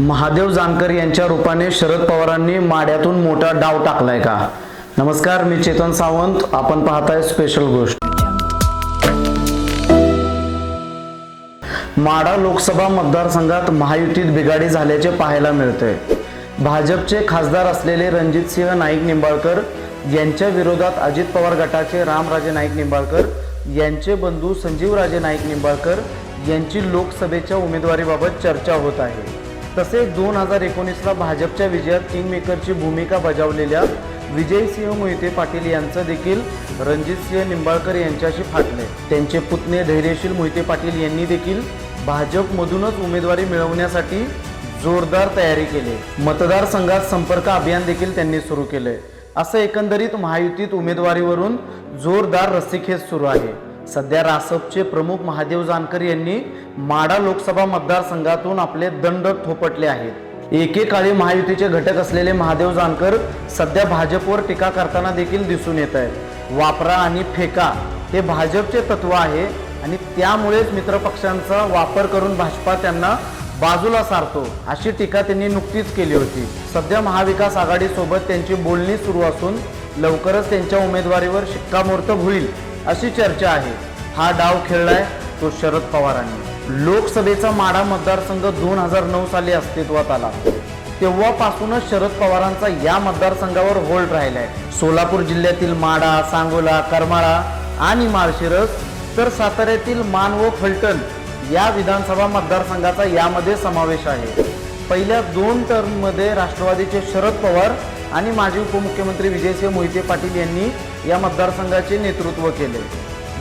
महादेव जानकर यांच्या रूपाने शरद पवारांनी माड्यातून मोठा डाव टाकलाय का? नमस्कार मी चेतन सावंत. आपण पाहताय स्पेशल गोष्ट. माडा लोकसभा मतदारसंघात महायुतीत बिघाडी झाल्याचे पाहायला मिळतंय. भाजपचे खासदार असलेले रणजितसिंह नाईक निंबाळकर यांच्या विरोधात अजित पवार गटाचे रामराजे नाईक निंबाळकर यांचे बंधू संजीवराजे नाईक निंबाळकर यांची लोकसभेच्या उमेदवारीबाबत चर्चा होत आहे. तसेच दोन हजार एकोणीसला भाजपच्या विजयात किंगमेकरची भूमिका बजावलेल्या विजयसिंह मोहिते पाटील यांचं देखील रणजितसिंह निंबाळकर यांच्याशी फाटले. त्यांचे पुतणे धैर्यशील मोहिते पाटील यांनी देखील भाजपमधूनच उमेदवारी मिळवण्यासाठी जोरदार तयारी केली. मतदारसंघात संपर्क अभियान देखील त्यांनी सुरू केले असं एकंदरीत महायुतीत उमेदवारीवरून जोरदार रस्सीखेच सुरू आहे. सध्या रासपचे प्रमुख महादेव जानकर यांनी माडा लोकसभा मतदारसंघातून आपले दंड थोपटले आहेत. एकेकाळी महायुतीचे घटक असलेले महादेव जानकर सध्या भाजपवर टीका करताना देखील दिसून येत आहेत. वापरा आणि फेका हे भाजपचे तत्व आहे आणि त्यामुळेच मित्रपक्षांचा वापर करून भाजपा त्यांना बाजूला सारतो अशी टीका त्यांनी नुकतीच केली होती. सध्या महाविकास आघाडीसोबत त्यांची बोलणी सुरू असून लवकरच त्यांच्या उमेदवारीवर शिक्कामोर्तब होईल अशी चर्चा आहे. हा डाव खेळलाय तो शरद पवारांनी. लोकसभेचा माडा मतदारसंघ दोन हजार नऊ साली अस्तित्वात आला. तेव्हापासूनच शरद पवारांचा या मतदारसंघावर होल्ड राहिलाय. सोलापूर जिल्ह्यातील माडा सांगोला करमाळा आणि माळशिरस तर साताऱ्यातील मान व फलटण या विधानसभा मतदारसंघाचा यामध्ये समावेश आहे. पहिल्या दोन टर्ममध्ये राष्ट्रवादीचे शरद पवार आणि माजी उपमुख्यमंत्री विजयसिंह मोहिते पाटील यांनी या मतदारसंघाचे नेतृत्व केले.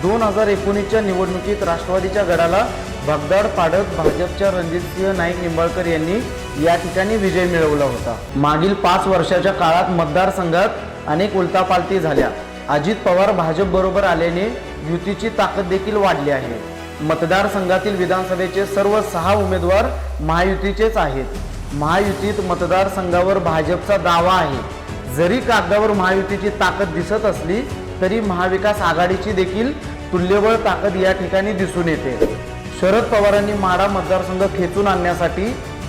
दोन हजार एकोणीसच्या निवडणुकीत राष्ट्रवादीच्या गडाला भगदाड पाडत भाजपच्या रणजितसिंह नाईक निंबाळकर यांनी या ठिकाणी विजय मिळवला होता. मागील पाच वर्षाच्या काळात मतदारसंघात अनेक उलटापालटी झाल्या. अजित पवार भाजप बरोबर आल्याने युतीची ताकद देखील वाढली आहे. मतदारसंघातील विधानसभेचे सर्व सहा उमेदवार महायुतीचेच आहेत. महायुतीत मतदारसंघावर भाजपचा दावा आहे. जरी कागदावर महायुतीची ताकद दिसत असली तरी महाविकास आघाडीची देखील तुल्यबळ ताकद या ठिकाणी दिसून येते. शरद पवारांनी माडा मतदारसंघ खेचून आणण्यासाठी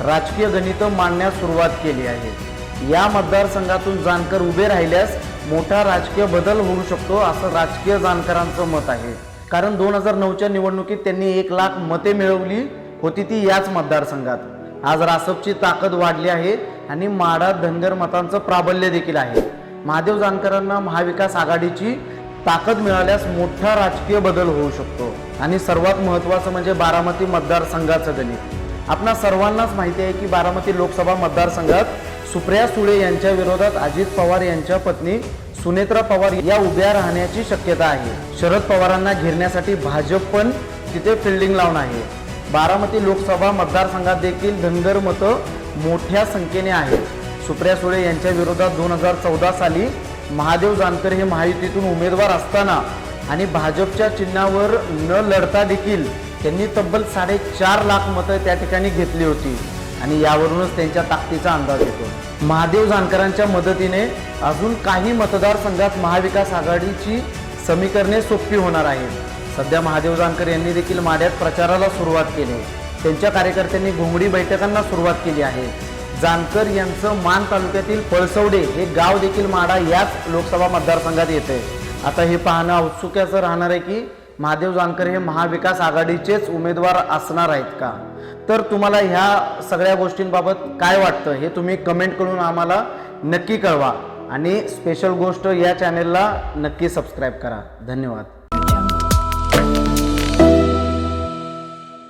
राजकीय गणितं मांडण्यास सुरुवात केली आहे. या मतदारसंघातून जानकर उभे राहिल्यास मोठा राजकीय बदल होऊ शकतो असं राजकीय जाणकारांचं मत आहे. कारण दोन हजार नऊच्या निवडणुकीत त्यांनी एक लाख मते मिळवली होती ती याच मतदारसंघात. आज रासपची ताकद वाढली आहे आणि माडा धनगर मतांचं प्राबल्य देखील आहे. महादेव जानकरांना महाविकास आघाडीची ताकद मिळाल्यास मोठा राजकीय बदल होऊ शकतो. आणि सर्वात महत्त्वाचं म्हणजे बारामती मतदारसंघाचं गणित. आपणा सर्वांनाच माहिती आहे की बारामती लोकसभा मतदारसंघात सुप्रिया सुळे यांच्या विरोधात अजित पवार यांच्या पत्नी सुनेत्रा पवार या उभ्या राहण्याची शक्यता आहे. शरद पवारांना घेरण्यासाठी भाजप पण तिथे फिल्डिंग लावून आहे. बारामती लोकसभा मतदारसंघात देखील धनगर मतं मोठ्या संख्येने आहेत. सुप्रिया सुळे यांच्या विरोधात दोन हजार चौदा साली महादेव जानकर हे महायुतीतून उमेदवार असताना आणि भाजपच्या चिन्हावर न लढता देखील त्यांनी तब्बल साडेचार लाख मतं त्या ठिकाणी घेतली होती. आणि यावरूनच त्यांच्या ताकदीचा अंदाज येतो. महादेव जानकरांच्या मदतीने अजून काही मतदारसंघात महाविकास आघाडीची समीकरणे सोपी होणार आहेत. सध्या महादेव जानकर यांनी देखील माड्यात प्रचाराला सुरुवात केली त्यांच्या कार्यकर्त्यांनी घोंगडी बैठकांना सुरुवात केली आहे. जानकर यांचं मान तालुक्यातील पळसवडे हे गाव देखील माडा याच लोकसभा मतदारसंघात येते आता हे पाहणं औत्सुक्याचं राहणार आहे की महादेव जानकर हे महाविकास आघाडीचेच उमेदवार असणार आहेत का? तर तुम्हाला ह्या सगळ्या गोष्टींबाबत काय वाटतं हे तुम्ही कमेंट करून आम्हाला नक्की कळवा. आणि स्पेशल गोष्ट या चॅनेलला नक्की सबस्क्राईब करा. धन्यवाद.